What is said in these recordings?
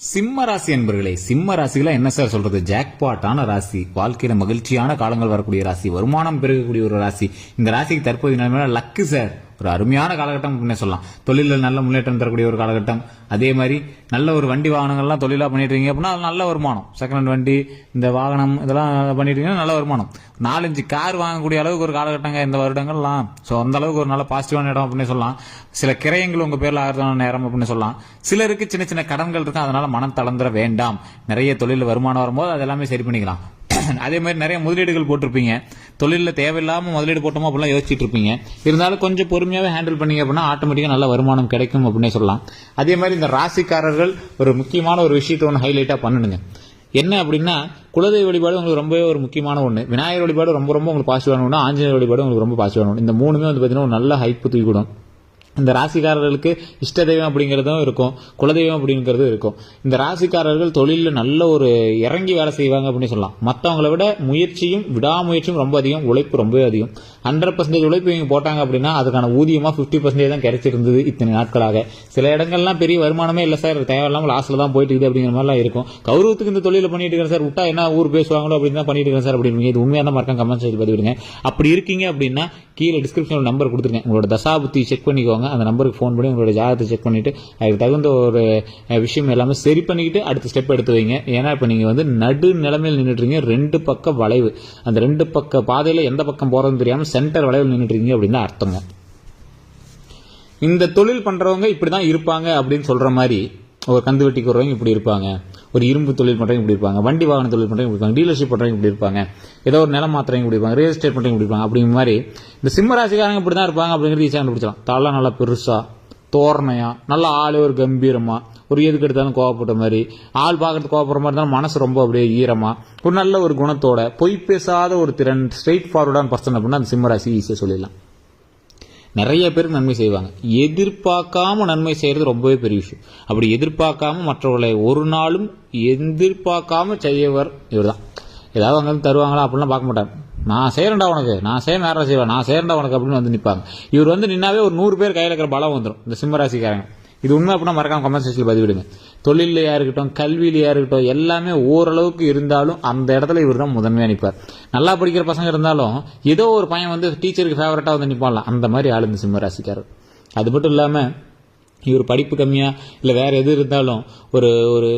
சிம்ம ராசி என்பர்களே சிம்ம ராசிகள என்ன சார் சொல்றது? ஜாக்பாட்டான ராசி வாழ்க்கையில மகிழ்ச்சியான காலங்கள் வரக்கூடிய ராசி வருமானம் பெருகக்கூடிய ஒரு ராசி. இந்த ராசிக்கு தற்போதைய நிலைமையில லக்கு சார் ஒரு அருமையான காலகட்டம் அப்படின்னு சொல்லலாம். தொழிலில் நல்ல முன்னேற்றம் தரக்கூடிய ஒரு காலகட்டம். அதே மாதிரி நல்ல ஒரு வண்டி வாகனங்கள்லாம் தொழிலாக பண்ணிட்டு இருக்கீங்க அப்படின்னா அது நல்ல வருமானம். செகண்ட் ஹேண்ட் வண்டி இந்த வாகனம் இதெல்லாம் பண்ணிட்டு இருக்கீங்கன்னா நல்ல வருமானம். நாலஞ்சு கார் வாங்கக்கூடிய அளவுக்கு ஒரு காலகட்டங்க இந்த வருடங்கள்லாம். ஸோ அந்த அளவுக்கு ஒரு நல்ல பாசிட்டிவான இடம் அப்படின்னு சொல்லலாம். சில கிரயங்கள் உங்கள் பேரில் ஆகிறதான நேரம் அப்படின்னு சொல்லலாம். சிலருக்கு சின்ன சின்ன கடன்கள் இருக்கும். அதனால மனம் தளர்ந்துட வேண்டாம். நிறைய தொழில் வருமானம் வரும்போது அது எல்லாமே சரி பண்ணிக்கலாம். அதே மாதிரி நிறைய முதலீடுகள் போட்டிருப்பீங்க. தொழிலில் தேவையில்லாமல் முதலீடு போட்டோமோ அப்படிலாம் யோசிச்சுட்டு இருப்பீங்க. இருந்தாலும் கொஞ்சம் பொறுமையாகவே ஹேண்டில் பண்ணீங்க அப்படின்னா ஆட்டோமேட்டிக்காக நல்ல வருமானம் கிடைக்கும் அப்படின்னே சொல்லலாம். அதே மாதிரி இந்த ராசிக்காரர்கள் ஒரு முக்கியமான ஒரு விஷயத்தை ஒன்று ஹைலைட்டாக பண்ணணுங்க என்ன அப்படின்னா குலதெய்வ வழிபாடு உங்களுக்கு ரொம்பவே ஒரு முக்கியமான ஒன்று விநாயகர் வழிபாடு ரொம்ப ரொம்ப உங்களுக்கு பாசிட்டிவான ஒன்று ஆஞ்சநேயர் வழிபாடு உங்களுக்கு ரொம்ப பாசிட்டிவான ஒன்று இந்த மூணுமே வந்து பார்த்தீங்கன்னா ஒரு நல்ல ஹைப்பு தூக்கிவிடும் இந்த ராசிக்காரர்களுக்கு இஷ்ட தெய்வம் அப்படிங்கிறதும் இருக்கும் குலதெய்வம் அப்படிங்கிறதும் இருக்கும். இந்த ராசிக்காரர்கள் தொழிலில் நல்ல ஒரு இறங்கி வேலை செய்வாங்க அப்படின்னு சொல்லலாம். மற்றவங்களை விட முயற்சியும் விடாமுயற்சியும் ரொம்ப அதிகம் உழைப்பு ரொம்பவே அதிகம். ஹண்ட்ரட் பர்சன்டேஜ் உழைப்பு இவங்க போட்டாங்க அப்படின்னா அதுக்கான ஊதியமாக ஃபிஃப்டி பர்சன்டேஜ் தான் கிடைச்சிருந்தது இத்தனை நாட்களாக. சில இடங்கள்லாம் பெரிய வருமானமே இல்லை சார். தேவையில்லாமல் லாஸில் தான் போயிட்டு இருக்குது அப்படிங்கிற மாதிரிலாம் இருக்கும். கௌரவத்துக்கு இந்த தொழில் பண்ணிட்டு இருக்கேன் சார். விட்டா என்ன ஊர் பேசுவாங்களோ அப்படின்னு தான் பண்ணிட்டு இருக்கேன் சார் அப்படின்னு இது தான் மறக்காம கமெண்ட் செய்து பதிவிடுங்க. அப்படி இருக்கீங்க அப்படின்னா கீழே டிஸ்கிரிப்ஷனில் நம்பர் கொடுத்துருக்கேன் உங்களோட தசாபுத்தி செக் பண்ணிக்கோங்க. அந்த நம்பருக்கு ஃபோன் பண்ணி உங்களோட ஜாதகத்தை செக் பண்ணிட்டு அதுக்கு தகுந்த ஒரு விஷயம் எல்லாமே சரி பண்ணிக்கிட்டு அடுத்த ஸ்டெப் எடுத்து வைங்க. ஏன்னா இப்போ நீங்கள் வந்து நடு நிலைமையில் நின்றுட்டுருங்க ரெண்டு பக்கம் வளைவு. அந்த ரெண்டு பக்க பாதையில் எந்த பக்கம் போகிறதுன்னு தெரியாமல் சென்டர் வளைவில் நின்றுட்டுருக்கீங்க அப்படின்னு அர்த்தம் இந்த தொழில் பண்ணுறவங்க இப்படி தான் இருப்பாங்க அப்படின்னு சொல்கிற மாதிரி ஒரு கந்து வெட்டிக்கிறவங்க இப்படி இருப்பாங்க. ஒரு இரும்பு தொழில் பண்றவங்க இப்படி இருப்பாங்க. வண்டி வாகன தொழில் பண்ணுறவங்க இப்படி இருப்பாங்க. டீலர்ஷிப் பண்ணுறவங்க இப்படி இருப்பாங்க. ஏதோ ஒரு நிலம் மாத்திரங்க இப்படி இருப்பாங்க. ரியல் எஸ்டேட் பண்ணுறவங்க இப்படி இருப்பாங்க. அப்படிங்கிற மாதிரி இந்த சிம்ம ராசிக்காரங்க இப்படி தான் இருப்பாங்க அப்படிங்கிறது ஈஸியாக கண்டுபிடிச்சலாம் தலை நல்லா பெருசாக தோரணையா? நல்லா ஆளே ஒரு கம்பீரமா. ஒரு எதுக்கு எடுத்தாலும் கோவப்பட்ட மாதிரி. ஆள் பார்க்கறதுக்கு கோவப்படுற மாதிரி இருந்தாலும் மனசு ரொம்ப அப்படியே ஈரமா. ஒரு நல்ல ஒரு குணத்தோட பொய் பேசாத ஒரு திறன் ஸ்ட்ரெயிட் ஃபார்வர்டான பர்சன் அப்படின்னா அந்த சிம்ம ராசி ஈஸியாக சொல்லிடலாம். நிறைய பேருக்கு நன்மை செய்வாங்க. எதிர்பார்க்காம நன்மை செய்யறது ரொம்பவே பெரிய விஷயம். அப்படி எதிர்பார்க்காம மற்றவர்களை ஒரு நாளும் எதிர்பார்க்காம செய்யவர் இவர் தான் ஏதாவது அங்கே தருவாங்களா அப்படிலாம் பார்க்க மாட்டாங்க. நான் செய்கிறேன்டா உனக்கு நான் செய்ய நேரம் செய்வேன் நான் செய்யறேன்டா உனக்கு அப்படின்னு வந்து நிற்பாங்க இவர் வந்து நின்னாவே ஒரு நூறு பேர் கையில் இருக்கிற பலம் வந்துடும் இந்த சிம்மராசிக்காரங்க. இது உண்மை அப்படின்னா மறக்காம கமெண்ட் செக்ஷனில் பதிவிடுங்க. தொழிலையா இருக்கட்டும் கல்வியிலையா இருக்கட்டும் எல்லாமே ஓரளவுக்கு இருந்தாலும் அந்த இடத்துல இவர் தான் முதன்மையாக நிற்பார் நல்லா படிக்கிற பசங்க இருந்தாலும் ஏதோ ஒரு பையன் வந்து டீச்சருக்கு ஃபேவரட்டாக வந்து நிற்பான்ல அந்த மாதிரி ஆளு இந்த சிம்ம ராசிக்காரர் அது மட்டும் இல்லாமல் இவர் படிப்பு கம்மியா இல்லை வேற எது இருந்தாலும் ஒரு ஒரு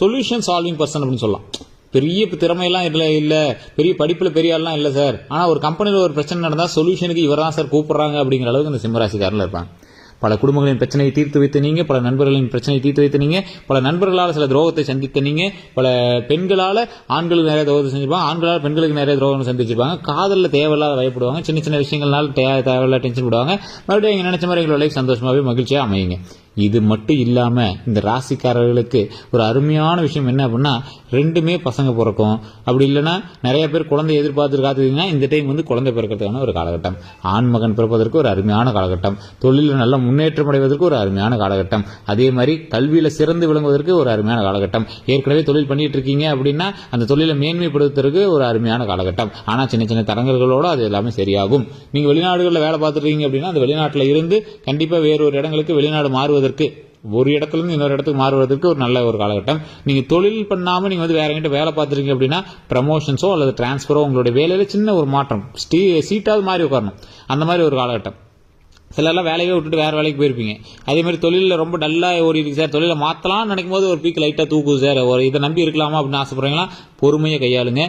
சொல்யூஷன் சால்விங் பர்சன் அப்படின்னு சொல்லலாம். பெரிய திறமையெல்லாம் இல்லை இல்லை. பெரிய படிப்பில் பெரிய ஆள்லாம் இல்லை சார் ஆனால் ஒரு கம்பெனியில் ஒரு பிரச்சனை நடந்தால் சொல்யூஷனுக்கு இவர் தான் சார் கூப்பிட்றாங்க அப்படிங்கிற அளவுக்கு இந்த சிம்மராசிக்காரில் இருப்பாங்க. பல குடும்பங்களின் பிரச்சனையை தீர்த்து வைத்த நீங்கள் பல நண்பர்களின் பிரச்சனையை தீர்த்து வைத்த நீங்கள் பல நண்பர்களால் சில துரோகத்தை சந்தித்த நீங்கள் பல பெண்களால் ஆண்களுக்கு நிறைய துரோகத்தை செஞ்சிருப்பாங்க ஆண்களால் பெண்களுக்கு நிறைய துரோகம் சந்திச்சிருப்பாங்க. காதலில் தேவையில்லாத பயப்படுவாங்க. சின்ன சின்ன விஷயங்கள்னால தேவையில்லாத டென்ஷன் விடுவாங்க மறுபடியும் நீங்கள் நினைச்ச மாதிரி எங்களோட லைஃப் சந்தோஷமாகவே மகிழ்ச்சியா அமையுங்க. இது மட்டும் இல்லாம இந்த ராசிக்காரர்களுக்கு ஒரு அருமையான விஷயம் என்ன அப்படின்னா ரெண்டுமே பசங்க பிறக்கும். அப்படி இல்லைன்னா நிறைய பேர் குழந்தை எதிர்பார்த்து காத்துக்கிங்கன்னா இந்த டைம் வந்து குழந்தை பிறக்கிறதுக்கான ஒரு காலகட்டம். ஆண் மகன் பிறப்பதற்கு ஒரு அருமையான காலகட்டம். தொழிலில் நல்ல முன்னேற்றம் அடைவதற்கு ஒரு அருமையான காலகட்டம். அதே மாதிரி கல்வியில சிறந்து விளங்குவதற்கு ஒரு அருமையான காலகட்டம். ஏற்கனவே தொழில் பண்ணிட்டு இருக்கீங்க அப்படின்னா அந்த தொழிலை மேன்மைப்படுத்துறதுக்கு ஒரு அருமையான காலகட்டம். ஆனா சின்ன சின்ன தடங்கல்களோட அது எல்லாமே சரியாகும். நீங்க வெளிநாடுகளில் வேலை பார்த்துருக்கீங்க அப்படின்னா அந்த வெளிநாட்டில் இருந்து கண்டிப்பா வேறொரு இடங்களுக்கு வெளிநாடு மாறுவதற்கு ஒரு இடத்துல இருந்து இன்னொரு இடத்துக்கு மாறுவதற்கு ஒரு நல்ல ஒரு காலகட்டம். நீங்கள் தொழில் பண்ணாமல் நீங்கள் வந்து வேற எங்கிட்ட வேலை பார்த்துருக்கீங்க அப்படின்னா ப்ரமோஷன்ஸோ அல்லது டிரான்ஸ்ஃபரோ உங்களுடைய வேலையில சின்ன ஒரு மாற்றம். ஸ்டீ சீட்டாவது மாறி உட்காரணும். அந்த மாதிரி ஒரு காலகட்டம். சிலர்லாம் வேலையே விட்டுட்டு வேறு வேலைக்கு போயிருப்பீங்க. அதே மாதிரி தொழிலில் ரொம்ப டல்லாக ஓடிருக்கு சார் தொழிலை மாற்றலாம்னு நினைக்கும் போது ஒரு பீக் லைட்டாக தூக்குது சார். ஒரு இதை நம்பி இருக்கலாமா அப்படின்னு ஆசைப்பட்றீங்களா? பொறுமையை கையாளுங்க.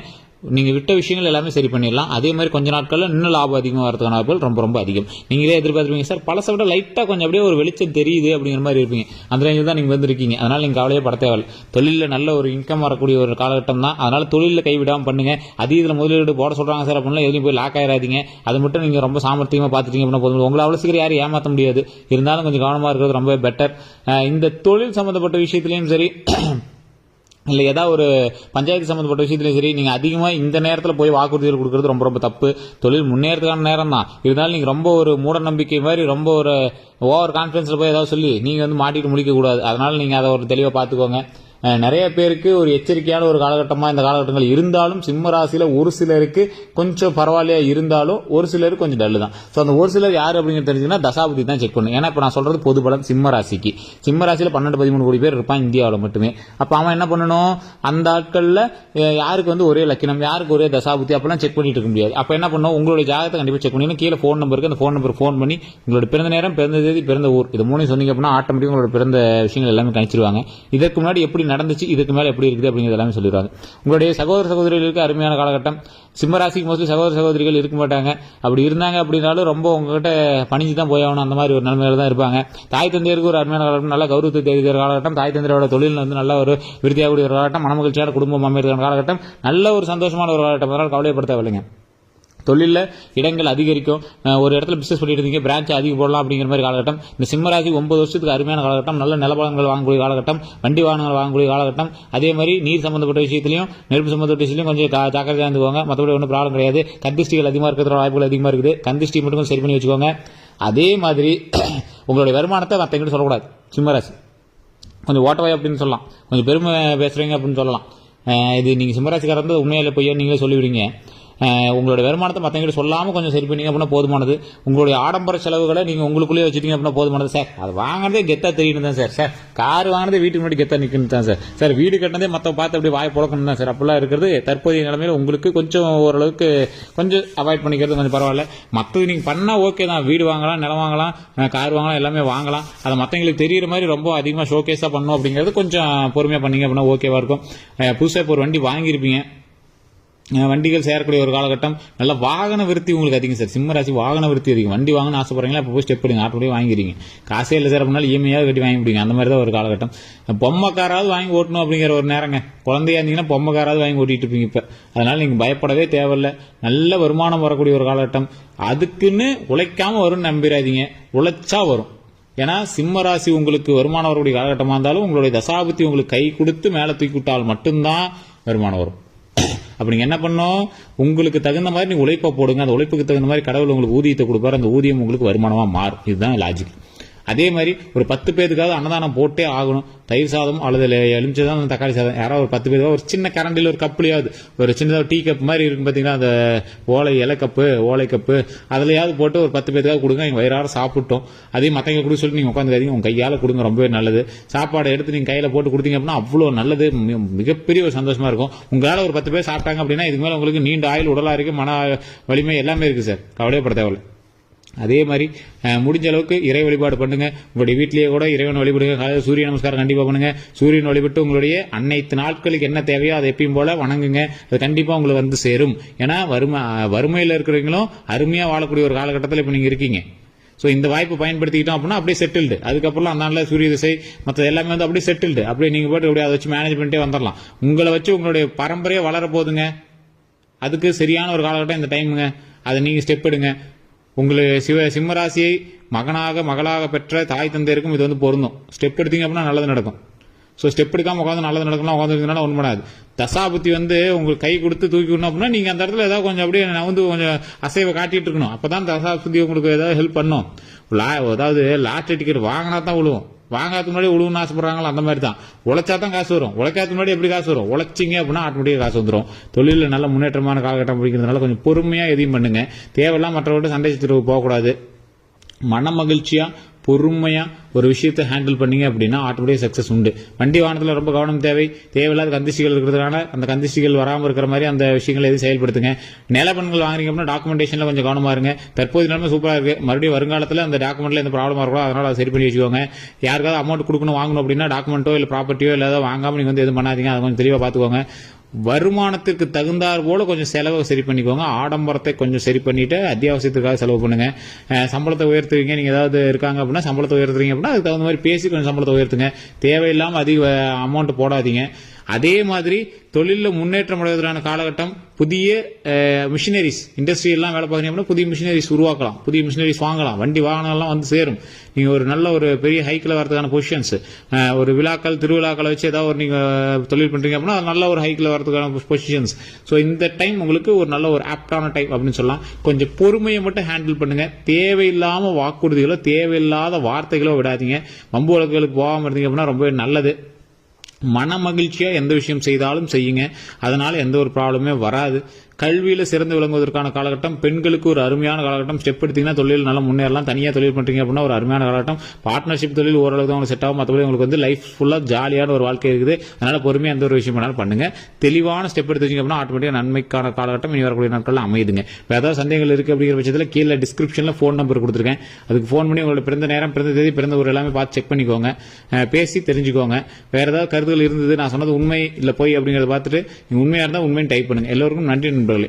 நீங்கள் விட்ட விஷயங்கள் எல்லாமே சரி பண்ணிடலாம். அதே மாதிரி கொஞ்ச நாட்களில் இன்னும் லாபம் அதிகமாக வரதுக்கான வாய்ப்புகள் ரொம்ப ரொம்ப அதிகம். நீங்களே எதிர்பார்த்துருப்பீங்க சார் பழசை விட லைட்டாக கொஞ்சம் அப்படியே ஒரு வெளிச்சம் தெரியுது அப்படிங்கிற மாதிரி இருப்பீங்க. அந்த ரேஞ்சில் தான் நீங்கள் வந்திருக்கீங்க. அதனால் நீங்கள் கவலையே பட தேவையில்லை. தொழிலில் நல்ல ஒரு இன்கம் வரக்கூடிய ஒரு காலகட்டம் தான். அதனால் தொழிலில் கைவிடாமல் பண்ணுங்கள் அது இதில் முதலீடு போட சொல்கிறாங்க சார் அப்படின்னா எதுவும் போய் லாக் ஆயிராதீங்க. அது மட்டும் நீங்கள் ரொம்ப சாமர்த்தியமாக பார்த்துட்டீங்க அப்படின்னா போதும். உங்களை அவ்வளோ சீக்கிரம் யாரும் ஏமாற்ற முடியாது. இருந்தாலும் கொஞ்சம் கவனமாக இருக்கிறது ரொம்ப பெட்டர் இந்த தொழில் சம்மந்தப்பட்ட விஷயத்துலையும் சரி இல்லை ஏதாவது ஒரு பஞ்சாயத்து சம்மந்தப்பட்ட விஷயத்துலையும் சரி நீங்கள் அதிகமாக இந்த நேரத்தில் போய் வாக்குறுதிகள் கொடுக்கறது ரொம்ப ரொம்ப தப்பு. தொழில் முன்னேறதுக்கான நேரம் தான் இருந்தாலும் நீங்கள் ரொம்ப ஒரு மூட நம்பிக்கை மாதிரி ரொம்ப ஒரு ஓவர் கான்ஃபிடன்ஸில் போய் ஏதாவது சொல்லி நீங்கள் வந்து மாட்டிட்டு முடிக்கக்கூடாது. அதனால் நீங்கள் அதை ஒரு தெளிவாக பார்த்துக்கோங்க நிறைய பேருக்கு ஒரு எச்சரிக்கையான ஒரு காலகட்டமாக இந்த காலகட்டங்கள் இருந்தாலும் சிம்ம ராசியில் ஒரு சிலருக்கு கொஞ்சம் பரவாயில்லையா இருந்தாலும் ஒரு சிலருக்கு கொஞ்சம் டல்லு தான். ஸோ அந்த ஒரு சிலர் யார் அப்படிங்கிறது தெரிஞ்சுன்னா தசாபதி தான் செக் பண்ணணும். ஏன்னா இப்போ நான் சொல்கிறது பொது பலன் சிம்ம ராசிக்கு. சிம்ம ராசியில் பன்னெண்டு பதிமூணு கோடி பேர் இருப்பான் இந்தியாவில் மட்டுமே. அப்போ அவன் என்ன பண்ணணும்? அந்த ஆட்களில் யாருக்கு வந்து ஒரே லக்கினம் யாருக்கு ஒரே தசாபுத்தி அப்பெல்லாம் செக் பண்ணிட்டு இருக்க முடியாது. அப்போ என்ன பண்ணணும்? உங்களுடைய ஜாகத்தை கண்டிப்பாக செக் பண்ணி கீழே ஃபோன் நம்பருக்கு அந்த ஃபோன் நம்பர் ஃபோன் பண்ணி உங்களோட பிறந்த நேரம் பிறந்த தேதி பிறந்த ஊர் இது மூணையும் சொன்னீங்க அப்படின்னா ஆட்டோமேட்டிக்காக உங்களோட பிறந்த விஷயங்கள் எல்லாமே கணிச்சிருவாங்க. இதற்கு முன்னாடி எப்படி நடந்துச்சு இதுக்கு மேலே எப்படி இருக்குது அப்படிங்கிறது எல்லாமே சொல்லிடுவாங்க. உங்களுடைய சகோதர சகோதரிகளுக்கு அருமையான காலகட்டம். சிம்மராசிக்கு மோஸ்ட்லி சகோதர சகோதரிகள் இருக்க மாட்டாங்க. அப்படி இருந்தாங்க அப்படின்னாலும் ரொம்ப உங்ககிட்ட பணிஞ்சு தான் போய் ஆகணும். அந்த மாதிரி ஒரு நிலைமையில தான் இருப்பாங்க. தாய் தந்தையருக்கு ஒரு அருமையான காலகட்டம் நல்ல கௌரவத்தை தெரிவிக்கிற காலகட்டம். தாய் தந்தையோட தொழில் வந்து நல்ல ஒரு விருத்தியாகக்கூடிய ஒரு காலகட்டம். மனமகிழ்ச்சியான குடும்பம் அமைக்கிற காலகட்டம். நல்ல ஒரு சந்தோஷமான ஒரு காலகட்டம். அதனால் கவலைப்படுத்தவில்லைங்க தொழிலில் இடங்கள் அதிகரிக்கும். ஒரு இடத்துல பிஸ்னஸ் பண்ணிட்டு இருந்தீங்க பிரான்ச் அதிகம் போடலாம் அப்படிங்கிற மாதிரி காலகட்டம். இந்த சிம்மராசி ஒன்பது வருஷத்துக்கு அருமையான காலகட்டம் நல்ல நிலபலங்கள் வாங்கக்கூடிய காலகட்டம் வண்டி வாகனங்கள் வாங்கக்கூடிய காலகட்டம். அதே மாதிரி நீர் சம்பந்தப்பட்ட விஷயத்திலையும் நெருப்பு சம்பந்தப்பட்ட விஷயத்திலையும் கொஞ்சம் ஜா- ஜாக்கிரதையா இருந்துக்கோங்க. மற்றபடி ஒன்றும் ப்ராப்ளம் கிடையாது. கந்திஷ்டிகள் அதிகமாக இருக்கிற வாய்ப்புகள் அதிகமாக இருக்குது. கந்திஷ்டி மட்டும் சரி பண்ணி வச்சுக்கோங்க. அதே மாதிரி உங்களுடைய வருமானத்தை மற்றவங்கிட்ட சொல்லக்கூடாது. சிம்மராசி கொஞ்சம் ஓட்டவாய் அப்படின்னு சொல்லலாம். கொஞ்சம் பெருமை பேசுகிறீங்க அப்படின்னு சொல்லலாம். இது நீங்கள் சிம்மராசிக்காரர் வந்து உண்மையில் பொய்யா நீங்களே சொல்லிவிடுங்க. உங்களுடைய உங்களோட வருமானத்தை மற்றவங்கிட்ட சொல்லாமல் கொஞ்சம் சரி பண்ணீங்க அப்படின்னா போதுமானது. உங்களுடைய ஆடம்பர செலவுகளை நீங்கள் உங்களுக்குள்ளேயே வச்சுட்டீங்க அப்படின்னா போதுமானது சார். அது வாங்கினதே கெத்தாக தெரியணும் தான் சார். சார் கார் வாங்கினதே வீட்டுக்கு முன்னாடி கெத்தாக நிற்கணும் தான் சார். சார் வீடு கட்டினதே மற்ற பார்த்து அப்படி வாய் புழக்கணும் தான் சார். அப்படிலாம் இருக்கிறது தற்போதைய நிலைமையில் உங்களுக்கு கொஞ்சம் ஓரளவுக்கு கொஞ்சம் அவாய்ட் பண்ணிக்கிறது கொஞ்சம் பரவாயில்ல. மற்றது நீங்கள் பண்ணால் ஓகே தான். வீடு வாங்கலாம் நிலம் வாங்கலாம் கார் வாங்கலாம் எல்லாமே வாங்கலாம். அதை மற்றவங்களுக்கு தெரியிற மாதிரி ரொம்ப அதிகமாக ஷோகேஸாக பண்ணணும் அப்படிங்கிறது கொஞ்சம் பொறுமையாக பண்ணீங்க அப்படின்னா ஓகேவாக இருக்கும். புதுசாக இப்போ ஒரு வண்டி வாங்கியிருப்பீங்க. வண்டிகள் சேரக்கூடிய ஒரு காலகட்டம். நல்ல வாகன விருத்தி உங்களுக்கு அதிகம் சார். சிம்ம ராசி வாகன விருத்தி அதிகம். வண்டி வாங்கணும்னு ஆசைப்படுறீங்களா? இப்போ போய் ஸ்டெப் எடுங்க. ஆட்டோடய வாங்கிக்கிறீங்க. காசே இல்லை சார் அப்படின்னாலும் இஎம்ஐயாக கட்டி வாங்கி முடியுங்க அந்த மாதிரி தான் ஒரு காலகட்டம். பொம்மைக்காராவது வாங்கி ஓட்டணும் அப்படிங்கிற ஒரு நேரங்க. குழந்தையா இருந்தீங்கன்னா பொம்மைக்காராவது வாங்கி ஓட்டிட்டு இருப்பீங்க இப்போ. அதனால நீங்கள் பயப்படவே தேவையில்ல. நல்ல வருமானம் வரக்கூடிய ஒரு காலகட்டம். அதுக்குன்னு உழைக்காம வரும்னு நம்பிடாதீங்க. உழைச்சா வரும். ஏன்னா சிம்ம ராசி உங்களுக்கு வருமானம் வரக்கூடிய காலகட்டமாக இருந்தாலும் உங்களுடைய தசாபத்தி உங்களுக்கு கை கொடுத்து மேலே தூக்கி விட்டால் மட்டும்தான் வருமானம் வரும். அப்போ நீங்க என்ன பண்ணும் உங்களுக்கு தகுந்த மாதிரி நீங்க உழைப்பை போடுங்க. அந்த உழைப்புக்கு தகுந்த மாதிரி கடவுள் உங்களுக்கு ஊதியத்தை கொடுப்பாரு. அந்த ஊதியம் உங்களுக்கு வருமானமா மாறும். இதுதான் லாஜிக் அதே மாதிரி ஒரு பத்து பேருக்காவது அன்னதானம் போட்டே ஆகணும். தயிர் சாதம் அல்லது எலுமிச்சை தான் தக்காளி சாதம். யாராவது ஒரு பத்து பேருக்கு ஒரு சின்ன கரண்டில் ஒரு கப்புலையாவது ஒரு சின்னதாக டீ கப் மாதிரி இருக்கும் பார்த்தீங்கன்னா அந்த ஓலை இலை கப்பு ஓலை கப்பு அதுலையாவது போட்டு ஒரு பத்து பேருக்காவது கொடுங்க. நீங்கள் வயிறார சாப்பிட்டோம். அதே மற்றவங்க கொடுக்க சொல்லி நீங்கள் உட்காந்துக்காதீங்க உங்கள் கையால் கொடுங்க ரொம்பவே நல்லது. சாப்பாடை எடுத்து நீங்கள் கையில் போட்டு கொடுத்தீங்க அப்படின்னா அவ்வளோ நல்லது. மிகப்பெரிய ஒரு சந்தோஷமாக இருக்கும். உங்களால் ஒரு பத்து பேர் சாப்பிட்டாங்க அப்படின்னா இதுக்கு மேலே உங்களுக்கு நீண்ட ஆயுள் உடலாக இருக்குது மன வலிமை எல்லாமே இருக்குது சார். கவலையப்பட தேவையில்லை. அதே மாதிரி முடிஞ்ச அளவுக்கு இறை வழிபாடு பண்ணுங்க. உங்களுடைய வீட்டிலேயே கூட இறைவன் வழிபடுங்க. காலையில் சூரிய நமஸ்காரம் கண்டிப்பாக பண்ணுங்க. சூரியன் வழிபட்டு உங்களுடைய அனைத்து நாட்களுக்கு என்ன தேவையோ அதை எப்பயும் போல வணங்குங்க. அது கண்டிப்பாக உங்களுக்கு வந்து சேரும். ஏன்னா வறுமை வறுமையில் இருக்கிறவங்களும் அருமையாக வாழக்கூடிய ஒரு காலகட்டத்தில் இப்போ நீங்கள் இருக்கீங்க. ஸோ இந்த வாய்ப்பு பயன்படுத்திக்கிட்டோம் அப்படின்னா அப்படியே செட்டில்டு அதுக்கப்புறம் அந்த நாளில் சூரிய திசை மற்ற எல்லாமே வந்து அப்படியே செட்டில்டு அப்படியே நீங்கள் போட்டு அப்படியே அதை வச்சு மேனேஜ் பண்ணிட்டே வந்துடலாம் உங்களை வச்சு உங்களுடைய பரம்பரையே வளர போகுதுங்க அதுக்கு சரியான ஒரு காலகட்டம் இந்த டைமுங்க அதை நீங்கள் ஸ்டெப் எடுங்க. உங்களுக்கு சிவ சிம்மராசியை மகனாக மகளாக பெற்ற தாய் தந்தையருக்கும் இது வந்து பொருந்தும். ஸ்டெப் எடுத்தீங்க அப்படின்னா நல்லது நடக்கும். ஸோ ஸ்டெப் எடுக்காம உட்காந்து நல்லது நடக்கலாம் உட்காந்துருந்தனால ஒன்றும் பண்ணாது. தசாபுத்தி வந்து உங்களுக்கு கை கொடுத்து தூக்கி விடணும் அப்படின்னா நீங்கள் அந்த இடத்துல ஏதாவது கொஞ்சம் அப்படியே நகர்ந்து கொஞ்சம் அசைவை காட்டிகிட்டு இருக்கணும். அப்போ தான் தசாபுத்தி உங்களுக்கு ஏதாவது ஹெல்ப் பண்ணும். லா அதாவது லாட்டரி டிக்கெட் வாங்கினா தான் விழுவும் வாங்காததுக்கு முன்னாடி உழுவுன்னு ஆசைப்படுறாங்களோ? அந்த மாதிரி தான். உழைச்சா தான் காசு வரும். உழைக்காத முன்னாடி எப்படி காசு வரும்? உழைச்சிங்க அப்படின்னா ஆட்டோமேட்டிக்காக காசு வந்துடும் தொழிலில் நல்ல முன்னேற்றமான காலகட்டம் பிடிக்கிறதுனால கொஞ்சம் பொறுமையாக எதையும் பண்ணுங்க. தேவையில்லாம் மற்றவர்கிட்ட சண்டை சித்திரவு போகக்கூடாது. மன மகிழ்ச்சியாக பொறுமையாக ஒரு விஷயத்தை ஹேண்டில் பண்ணீங்க அப்படின்னா ஆட்டோமேட்டிக் சக்ஸஸ் உண்டு. வண்டி வாகனத்தில் ரொம்ப கவனம் தேவை. தேவையில்லாத கந்திஷ்டிகள் இருக்கிறதுனால அந்த கந்திஷ்டிகள் வராமல் இருக்கிற மாதிரி அந்த விஷயங்களை எதுவும் செயல்படுத்துங்க. நிலப்பண்கள் வாங்குறீங்க அப்படின்னா டாக்குமெண்டேஷனில் கொஞ்சம் கவனமாக இருங்க. தற்போது நிலைமை சூப்பராக இருக்கு. மறுபடியும் வருங்காலத்தில் அந்த டாக்குமெண்ட்ல எந்த ப்ராப்ளமாக இருக்கோ அதனால் அதை சரி பண்ணி வச்சுக்கோங்க. யாருக்காவது அமௌண்ட் கொடுக்கணும் வாங்கணும் அப்படின்னா டாக்குமெண்ட்டோ இல்லை ப்ராப்பர்ட்டியோ இல்லை வாங்காமல் வாங்காம வந்து எதுவும் பண்ணாதீங்க. அதை கொஞ்சம் தெளிவாக பார்த்துக்கோங்க. வருமானத்துக்கு தகுந்தாற் போல கொஞ்சம் செலவை சரி பண்ணிக்கோங்க. ஆடம்பரத்தை கொஞ்சம் சரி பண்ணிட்டு அத்தியாவசியத்துக்காக செலவு பண்ணுங்க. சம்பளத்தை உயர்த்துவீங்க நீங்க ஏதாவது இருக்காங்க அப்படின்னா சம்பளத்தை உயர்த்துறீங்க அப்படின்னா அதுக்கு தகுந்த மாதிரி பேசி கொஞ்சம் சம்பளத்தை உயர்த்துங்க. தேவையில்லாமல் அதிக அமௌண்ட் போடாதீங்க. அதே மாதிரி தொழிலில் முன்னேற்றம் அடைவதற்கான காலகட்டம் புதிய மிஷினரிஸ் இண்டஸ்ட்ரியெல்லாம் வேலை பார்க்குறீங்க அப்படின்னா புதிய மிஷினரிஸ் உருவாக்கலாம். புதிய மிஷினரிஸ் வாங்கலாம். வண்டி வாகனம்லாம் வந்து சேரும். நீங்கள் ஒரு நல்ல ஒரு பெரிய ஹைக்கில் வரதுக்கான பொசிஷன்ஸ் ஒரு விழாக்கள் திருவிழாக்களை வச்சு ஏதாவது ஒரு நீங்கள் தொழில் பண்ணுறீங்க அப்படின்னா அது நல்ல ஒரு ஹைக்கில் வரதுக்கான பொசிஷன்ஸ் ஸோ இந்த டைம் உங்களுக்கு ஒரு நல்ல ஒரு ஆப்டான டைம் அப்படின்னு சொல்லலாம். கொஞ்சம் பொறுமையை மட்டும் ஹேண்டில் பண்ணுங்கள் தேவையில்லாமல் வாக்குறுதிகளோ தேவையில்லாத வார்த்தைகளோ விடாதீங்க. வம்பு வழக்குகளுக்கு போகாமல் இருந்தீங்க அப்படின்னா ரொம்பவே நல்லது. மன மகிழ்ச்சியாக எந்த விஷயம் செய்தாலும் செய்யுங்க. அதனால் எந்த ஒரு ப்ராப்ளமே வராது. கல்வியில சிறந்து விளங்குவதற்கான காலகட்டம் பெண்களுக்கு ஒரு அருமையான காலகட்டம். ஸ்டெப் எடுத்தீங்கன்னா தொழில் நல்லா முன்னேறலாம். தனியாக தொழில் பண்றீங்க அப்படின்னா ஒரு அருமையான காலகட்டம். பார்ட்னர்ஷிப் தொழில் ஓரளவுக்கு தான் உங்களுக்கு செட் ஆகும். மற்றபடி உங்களுக்கு வந்து லைஃப் ஃபுல்லாக ஜாலியான ஒரு வாழ்க்கை இருக்குது. அதனால பொறுமையாக எந்த ஒரு விஷயம் பண்ணாலும் பண்ணுங்க. தெளிவான ஸ்டெப் எடுத்து அப்படின்னா ஆட்டோமேட்டிக்காக நன்மைக்கான காலகட்டம் இனி வரக்கூடிய நாட்கள் அமையுதுங்க. இப்போ ஏதாவது சந்தேகங்கள் இருக்கு அப்படிங்கிற பட்சத்தில் கீழே டிஸ்கிரிப்ஷனில் ஃபோன் நம்பர் கொடுத்துருக்கேன். அதுக்கு ஃபோன் பண்ணி உங்களோட பிறந்த நேரம் பிறந்த தேதி பிறந்த ஊர் எல்லாமே பார்த்து செக் பண்ணிக்கோங்க. பேசி தெரிஞ்சுக்கோங்க. வேற ஏதாவது கருத்துகள் இருந்தது நான் சொன்னது உண்மை இல்லை போய் அப்படிங்கிறத பார்த்துட்டு உண்மையாக இருந்தால் உண்மைன்னு டைப் பண்ணுங்க. எல்லோருக்கும் நன்றி நண்பர்களே